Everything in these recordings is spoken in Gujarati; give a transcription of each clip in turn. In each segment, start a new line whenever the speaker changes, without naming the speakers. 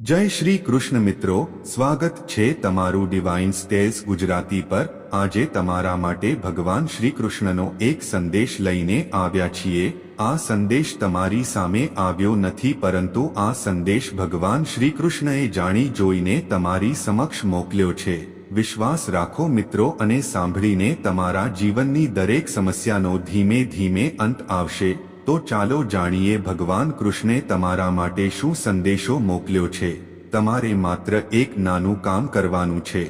જય શ્રી કૃષ્ણ મિત્રો, સ્વાગત છે તમારું ડિવાઇન સ્ટેઝ ગુજરાતી પર. આજે તમારા માટે ભગવાન શ્રી કૃષ્ણનો એક સંદેશ લઈને આવ્યા છીએ. આ સંદેશ તમારી સામે આવ્યો નથી, પરંતુ આ સંદેશ ભગવાન શ્રી કૃષ્ણએ જાણી જોઈને તમારી સમક્ષ મોકલ્યો છે. વિશ્વાસ રાખો મિત્રો અને સાંભળીને તમારા જીવનની દરેક સમસ્યાનો ધીમે ધીમે અંત આવશે. તો ચાલો જાણીએ ભગવાન કૃષ્ણે તમારા માટે શું સંદેશો મોકલ્યો છે. તમારે માત્ર એક નાનું કામ કરવાનું છે.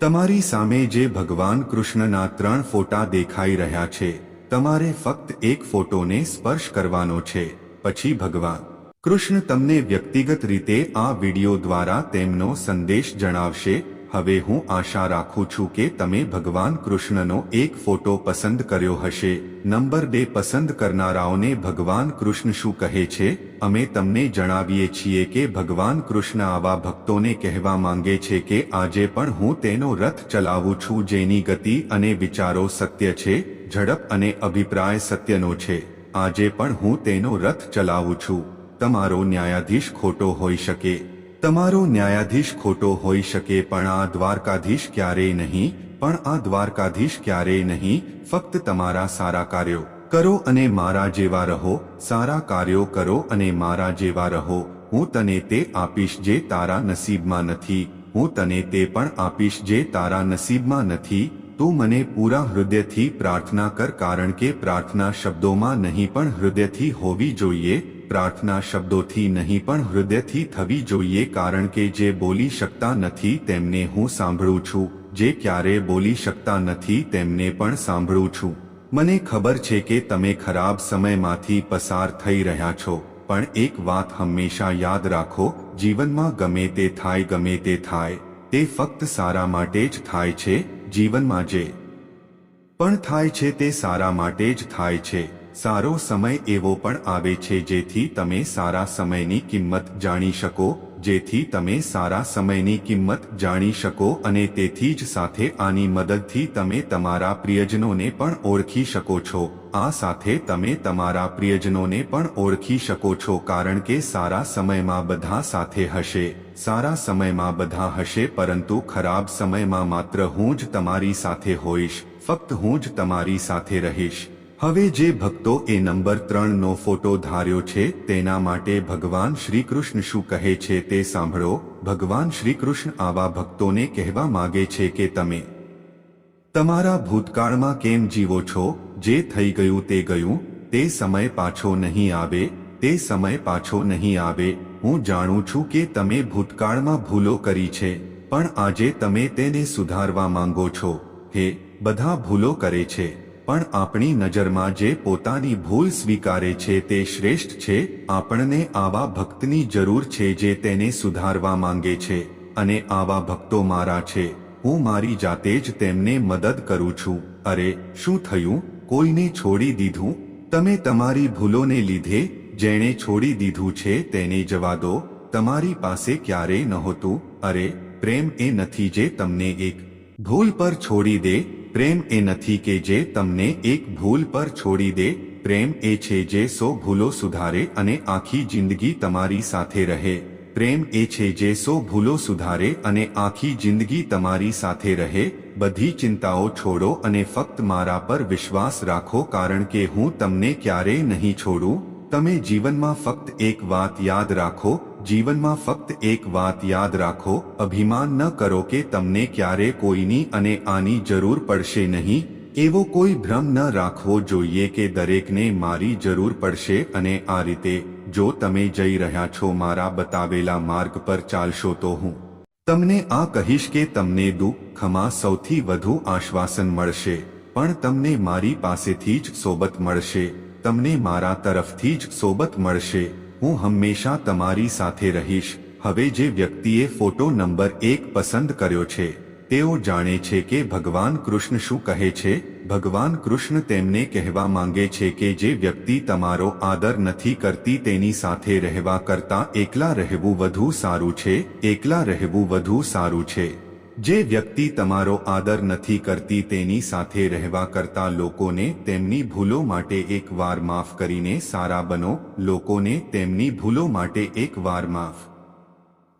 તમારી સામે જે ભગવાન કૃષ્ણના ત્રણ ફોટા દેખાઈ રહ્યા છે, તમારે ફક્ત એક ફોટોને સ્પર્શ કરવાનો છે. પછી ભગવાન, કૃષ્ણ તમને વ્યક્તિગત રીતે આ વિડિયો દ્વારા તેમનો સંદેશ જણાવશે હવે હું આશા રાખું છું કે તમે ભગવાન કૃષ્ણનો એક ફોટો પસંદ કર્યો હશે. નંબર બે, પસંદ કરનારાઓને ભગવાન કૃષ્ણ શું કહે છે? અમે તમને જણાવીએ છીએ કે ભગવાન કૃષ્ણ આવા ભક્તોને કહેવા માંગે છે કે આજે પણ હું તેનો રથ ચલાવું છું જેની ગતિ અને વિચારો સત્ય છે, ઝડપ અને અભિપ્રાય સત્યનો છે. આજે પણ હું તેનો રથ ચલાવું છું. તમારો ન્યાયાધીશ ખોટો હોઈ શકે. તમારો ન્યાયાધીશ ખોટો હોઈ શકે, પણ આ દ્વારકાધીશ ક્યારેય નહીં, પણ આ દ્વારકાધીશ ક્યારેય નહીં, ફક્ત તમારા સારા કાર્યો કરો અને મારા જેવા રહો, સારા કાર્યો કરો અને મારા જેવા રહો, હું તને તે આપીશ જે તારા નસીબમાં નથી, હું તને તે પણ આપીશ જે તારા નસીબમાં નથી, તું મને પૂરા હૃદયથી પ્રાર્થના કર કારણ કે પ્રાર્થના શબ્દોમાં નહીં પણ હૃદયથી હોવી જોઈએ પ્રાર્થના શબ્દોથી નહીં, પણ હૃદયથી થવી જોઈએ કારણ કે જે બોલી શકતા નથી તેમને હું સાંભળું છું. જે ક્યારે બોલી શકતા નથી તેમને પણ સાંભળું છું. મને ખબર છે કે તમે ખરાબ સમયમાંથી પસાર થઈ રહ્યા છો, પણ એક વાત હંમેશા યાદ રાખો, જીવનમાં ગમે તે થાય, ગમે તે થાય, તે ફક્ત સારા માટે જ થાય છે, જીવનમાં જે પણ થાય છે તે સારા માટે જ થાય છે. સારો સમય એવો પણ આવે છે જેથી તમે સારા સમયની કિંમત જાણી શકો, જેથી તમે સારા સમયની કિંમત જાણી શકો અને તેથી જ સાથે આની મદદથી તમે તમારા પ્રિયજનોને પણ ઓળખી શકો છો. આ સાથે તમે તમારા પ્રિયજનોને પણ ઓળખી શકો છો કારણ કે સારા સમયમાં બધા સાથે હશે. સારા સમયમાં બધા હશે પરંતુ ખરાબ સમયમાં માત્ર હું જ તમારી સાથે હોઈશ. ફક્ત હું જ તમારી સાથે રહીશ. હવે જે ભક્તો એ નંબર ત્રણનો ફોટો ધાર્યો છે, તેના માટે ભગવાન શ્રી કૃષ્ણ શું કહે છે તે સાંભળો. ભગવાન શ્રી કૃષ્ણ આવા ભક્તોને કહેવા માગે છે કે તમે તમારા ભૂતકાળમાં કેમ જીવો છો, જે થઈ ગયું તે ગયું, તે સમય પાછો નહીં આવે, તે સમય પાછો નહીં આવે. હું જાણું છું કે તમે ભૂતકાળમાં ભૂલો કરી છે, પણ આજે તમે તેને સુધારવા માંગો છો. હે, બધા ભૂલો કરે છે. પણ આપણી નજરમાં જે પોતાની ભૂલ સ્વીકારે છે તે શ્રેષ્ઠ છે, આપણને આવા ભક્તની જરૂર છે જે તેને સુધારવા માંગે છે, અને આવા ભક્તો મારા છે, હું મારી જાતે જ તેમને મદદ કરું છું. અરે, શું થયું? કોઈને છોડી દીધું? તમે તમારી ભૂલોને લીધે, જેણે છોડી દીધું છે તેને જવા દો. તમારી પાસે ક્યારેય નહોતું? અરે, પ્રેમ એ નથી જે તમને એક ભૂલ પર છોડી દે પ્રેમ એ નથી કે જે તમને એક ભૂલ પર છોડી દે, પ્રેમ એ છે જે સો ભૂલો સુધારે અને આખી જિંદગી તમારી સાથે રહે. પ્રેમ એ છે જે સો ભૂલો સુધારે અને આખી જિંદગી તમારી સાથે રહે. બધી ચિંતાઓ છોડો અને ફક્ત મારા પર વિશ્વાસ રાખો કારણ કે હું તમને ક્યારેય નહીં છોડું. તમે જીવનમાં ફક્ત એક વાત યાદ રાખો જીવનમાં ફક્ત એક વાત યાદ રાખો, અભિમાન ન કરો કે તમને ક્યારે કોઈની અને આની જરૂર પડશે નહીં, એવો કોઈ ભ્રમ ન રાખવો જોઈએ કે દરેકને મારી જરૂર પડશે અને આ રીતે, જો તમે જઈ રહ્યા છો મારા બતાવેલા માર્ગ પર ચાલશો તો હું તમને આ કહીશ કે તમને દુઃખમાં સૌથી વધુ આશ્વાસન મળશે, પણ તમને મારી પાસેથી જ સોબત મળશે, તમને મારા તરફથી જ સોબત મળશે. હું હંમેશા તમારી સાથે રહીશ. હવે જે વ્યક્તિએ ફોટો નંબર એક પસંદ કર્યો છે, તેઓ જાણે છે કે ભગવાન કૃષ્ણ શું કહે છે. ભગવાન કૃષ્ણ તેમને કહેવા માંગે છે કે જે વ્યક્તિ તમારો આદર નથી કરતી તેની સાથે રહેવા કરતા એકલા રહેવું વધુ સારું છે, એકલા રહેવું વધુ સારું છે. જે વ્યક્તિ તમારો આદર નથી કરતી તેની સાથે રહેવા કરતા લોકોને તેમની ભૂલો માટે એકવાર માફ કરીને સારા બનો, લોકોને તેમની ભૂલો માટે એકવાર માફ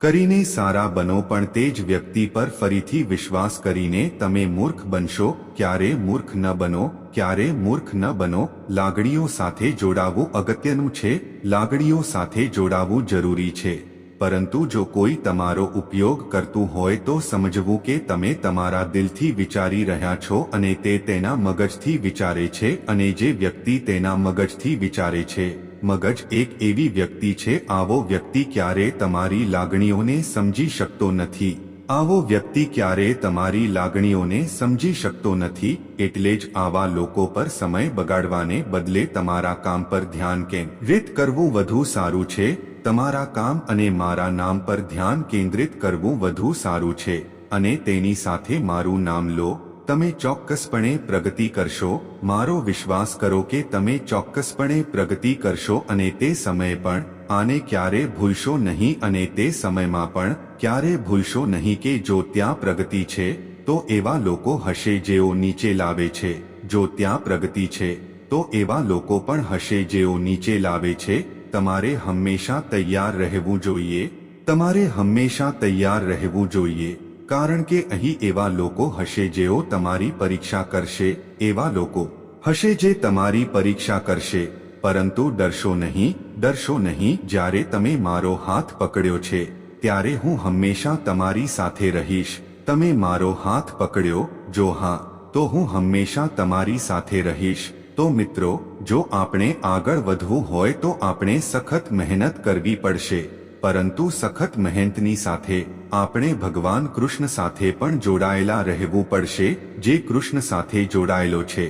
કરીને સારા બનો, પણ તે જ વ્યક્તિ પર ફરીથી વિશ્વાસ કરીને તમે મૂર્ખ બનશો, ક્યારે મૂર્ખ ન બનો, ક્યારે મૂર્ખ ન બનો, લાગણીઓ સાથે જોડાવું અગત્યનું છે, લાગણીઓ સાથે જોડાવું જરૂરી છે. પરંતુ જો કોઈ તમારો ઉપયોગ કરતું હોય તો સમજવું કે તમે તમારા દિલથી વિચારી રહ્યા છો અને તે તેના મગજથી વિચારે છે અને જે વ્યક્તિ તેના મગજથી વિચારે છે, મગજ એક એવી વ્યક્તિ છે, આવો વ્યક્તિ ક્યારે તમારી લાગણીઓને સમજી શકતો નથી. આવો વ્યક્તિ ક્યારે તમારી લાગણીઓને સમજી શકતો નથી, એટલે જ આવા લોકો પર સમય બગાડવાને બદલે તમારા કામ પર ધ્યાન કેન્દ્રિત કરવું વધુ સારું છે, તમારા કામ અને મારા નામ પર ધ્યાન કેન્દ્રિત કરવું વધુ સારું છે, અને તેની સાથે મારું નામ લો, તમે ચોક્કસપણે પ્રગતિ કરશો, મારો વિશ્વાસ કરો કે તમે ચોક્કસપણે પ્રગતિ કરશો અને તે સમયે પણ આને ક્યારે ભૂલશો નહીં અને તે સમયમાં પણ ક્યારે ભૂલશો નહીં કે જો ત્યાં પ્રગતિ છે તો એવા લોકો હશે જેઓ નીચે લાવે છે જો ત્યાં પ્રગતિ છે તો એવા લોકો પણ હશે જેઓ નીચે લાવે છે તમારે હંમેશા તૈયાર રહેવું જોઈએ તમારે હંમેશા તૈયાર રહેવું જોઈએ કારણ કે અહીં એવા લોકો હશે જેઓ તમારી પરીક્ષા કરશે એવા લોકો હશે જે તમારી પરીક્ષા કરશે પરંતુ ડરશો નહીં ડરશો નહીં, જ્યારે તમે મારો હાથ પકડ્યો છે, ત્યારે હું હંમેશા તમારી સાથે રહીશ. તમે મારો હાથ પકડ્યો, જો હા, તો હું હંમેશા તમારી સાથે રહીશ. તો મિત્રો, જો આપણે આગળ વધવું હોય તો આપણે સખત મહેનત કરવી પડશે. પરંતુ સખત મહેનતની સાથે, આપણે ભગવાન કૃષ્ણ સાથે પણ જોડાયેલા રહેવું પડશે, જે કૃષ્ણ સાથે જોડાયેલો છે.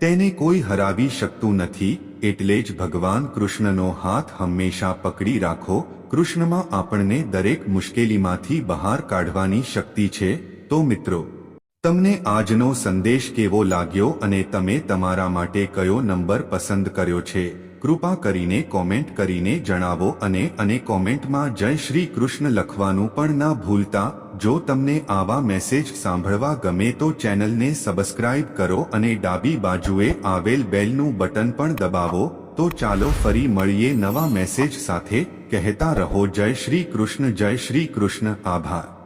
તેને કોઈ હરાવી શકતું નથી એટલે જ ભગવાન કૃષ્ણનો હાથ હંમેશા પકડી રાખો. કૃષ્ણમાં આપણને દરેક મુશ્કેલીમાંથી બહાર કાઢવાની શક્તિ છે. તો મિત્રો, તમને આજનો સંદેશ કેવો લાગ્યો અને તમે તમારા માટે કયો નંબર પસંદ કર્યો છે? કૃપા કરીને કોમેન્ટ કરીને જણાવો અને અને કોમેન્ટમાં જય શ્રી કૃષ્ણ લખવાનું પણ ના ભૂલતા. જો તમને આવા મેસેજ સાંભળવા ગમે તો ચેનલને સબસ્ક્રાઇબ કરો અને ડાબી બાજુએ આવેલ બેલનું બટન પણ દબાવો, તો ચાલો ફરી મળીએ નવા મેસેજ સાથે. કહેતા રહો જય શ્રી કૃષ્ણ, જય શ્રી કૃષ્ણ. આભાર.